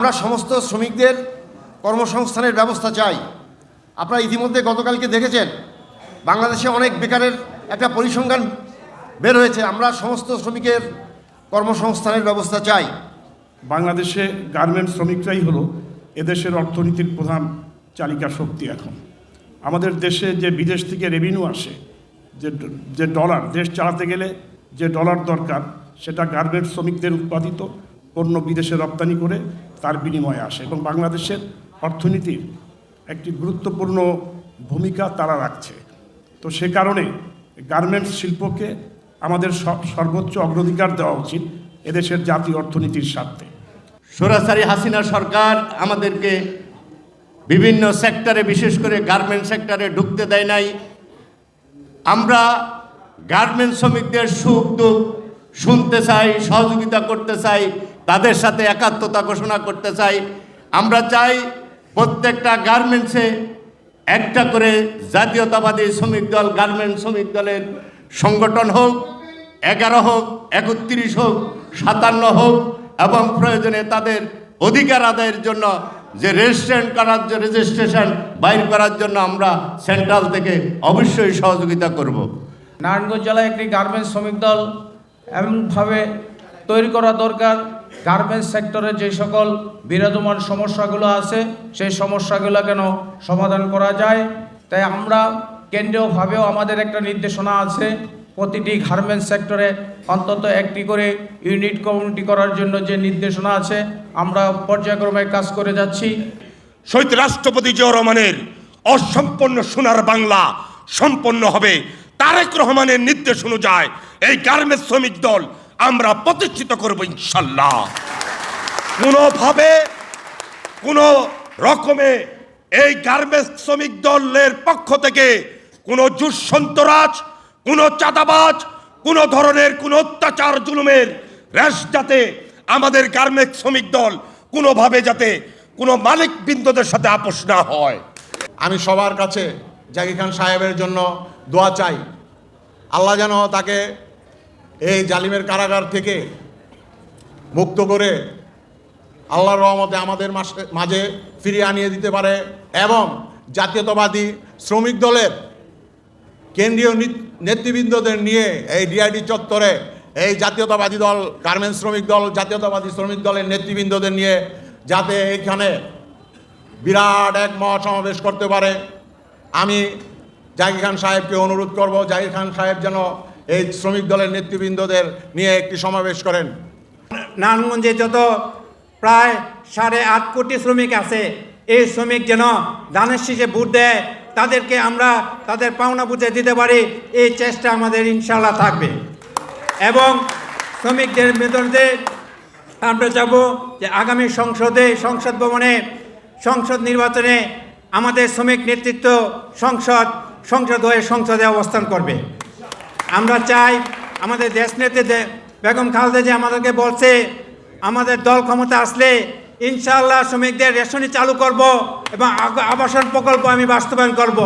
আমরা সমস্ত শ্রমিকদের কর্মসংস্থানের ব্যবস্থা চাই। আপনারা ইতিমধ্যে গতকালকে দেখেছেন, বাংলাদেশে অনেক বেকারের একটা পরিসংখ্যান বের হয়েছে। আমরা সমস্ত শ্রমিকের কর্মসংস্থানের ব্যবস্থা চাই। বাংলাদেশে গার্মেন্টস শ্রমিকরাই হলো এদেশের অর্থনীতির প্রধান চালিকা শক্তি এখন। আমাদের দেশে যে বিদেশ থেকে রেভিনিউ আসে, যে যে ডলার দেশ চালাতে গেলে যে ডলার দরকার, সেটা গার্মেন্টস শ্রমিকদের উৎপাদিত। পণ্য বিদেশে রপ্তানি করে তার বিনিময়ে আসে এবং বাংলাদেশের অর্থনীতির একটি গুরুত্বপূর্ণ ভূমিকা তারা রাখছে। তো সে কারণে গার্মেন্টস শিল্পকে আমাদের সর্বোচ্চ অগ্রাধিকার দেওয়া উচিত এদেশের জাতীয় অর্থনীতির স্বার্থে। সরাসরি হাসিনা সরকার আমাদেরকে বিভিন্ন সেক্টরে, বিশেষ করে গার্মেন্ট সেক্টরে ঢুকতে দেয় নাই। আমরা গার্মেন্ট শ্রমিকদের সুখ দুঃখ শুনতে চাই, সহযোগিতা করতে চাই। তাদের সাথে একাত্মতা ঘোষণা করতে চাই। আমরা চাই প্রত্যেকটা গার্মেন্টসে একটা করে জাতীয়তাবাদী শ্রমিক দল গার্মেন্ট শ্রমিক দলের সংগঠন হোক, এগারো হোক, একত্রিশ হোক, সাতান্ন হোক, এবং প্রয়োজনে তাদের অধিকার আদায়ের জন্য যে রেজিস্ট্রেশন করার জন্য, রেজিস্ট্রেশন বাইর করার জন্য আমরা সেন্ট্রাল থেকে অবশ্যই সহযোগিতা করব। নারায়ণগঞ্জ জেলায় একটি গার্মেন্টস শ্রমিক দল এমনভাবে তৈরি করা দরকার। গার্মেন্টস সেক্টরে যে সকল বিরাজমান সমস্যাগুলো আছে, সেই সমস্যাগুলো কেন সমাধান করা যায়? তাই আমরা কেন্দ্রীয়ভাবেও আমাদের একটা নির্দেশনা আছে, প্রতিটি গার্মেন্টস সেক্টরে অন্তত একটি করে ইউনিট কমিউনিটি করার জন্য যে নির্দেশনা আছে, আমরা পর্যায়ক্রমে কাজ করে যাচ্ছি। শহীদ রাষ্ট্রপতি জিয়া রহমানের অসম্পন্ন সোনার বাংলা সম্পন্ন হবে। তারেক রহমানের নির্দেশ অনুযায়ী এই গার্মেন্টস শ্রমিক দল আমরা প্রতিষ্ঠিত করব ইনশাল্লাহ। কোনোভাবে কোনো রকমে এই গার্মেন্টস শ্রমিক দলের পক্ষ থেকে কোনো দুঃসন্তরাজ, কোনো চাঁদাবাজ, কোনো ধরনের কোনো অত্যাচার, জুলুমের রেশ যাতে আমাদের গার্মেন্টস শ্রমিক দল কোনোভাবে যাতে কোনো মালিক বিন্দুদের সাথে আপোষ না হয়। আমি সবার কাছে জাকির খান সাহেবের জন্য দোয়া চাই। আল্লাহ যেন তাকে এই জালিমের কারাগার থেকে মুক্ত করে আল্লাহর রহমতে আমাদের মাঝে ফিরিয়ে আনিয়ে দিতে পারে এবং জাতীয়তাবাদী শ্রমিক দলের কেন্দ্রীয় নেতৃবৃন্দদের নিয়ে এই ডিআইডি চত্বরে এই জাতীয়তাবাদী দল, গার্মেন্টস শ্রমিক দল, জাতীয়তাবাদী শ্রমিক দলের নেতৃবৃন্দদের নিয়ে যাতে এইখানে বিরাট এক মহাসমাবেশ করতে পারে। আমি জাহির খান সাহেবকে অনুরোধ করব জাহির খান সাহেব যেন এই শ্রমিক দলের নেতৃবৃন্দদের নিয়ে একটি সমাবেশ করেন। নারায়ণগঞ্জে যত প্রায় সাড়ে আট কোটি শ্রমিক আছে, এই শ্রমিক যেন ধানের শীষে ভোট দেয়, তাদেরকে আমরা তাদের পাওনা বুঝে দিতে পারি, এই চেষ্টা আমাদের ইনশাল্লাহ থাকবে। এবং শ্রমিকদের মেদরতে আমরা যাব যে আগামী সংসদে, সংসদ ভবনে, সংসদ নির্বাচনে আমাদের শ্রমিক নেতৃত্ব সংসদ সংসদ হয়ে সংসদে অবস্থান করবে। আমরা চাই আমাদের দেশ নেত্রী বেগম খালেদা যে আমাদেরকে বলছে, আমাদের দল ক্ষমতা আসলে ইনশাআল্লাহ শ্রমিকদের রেশনই চালু করব এবং আবাসন প্রকল্প আমি বাস্তবায়ন করব।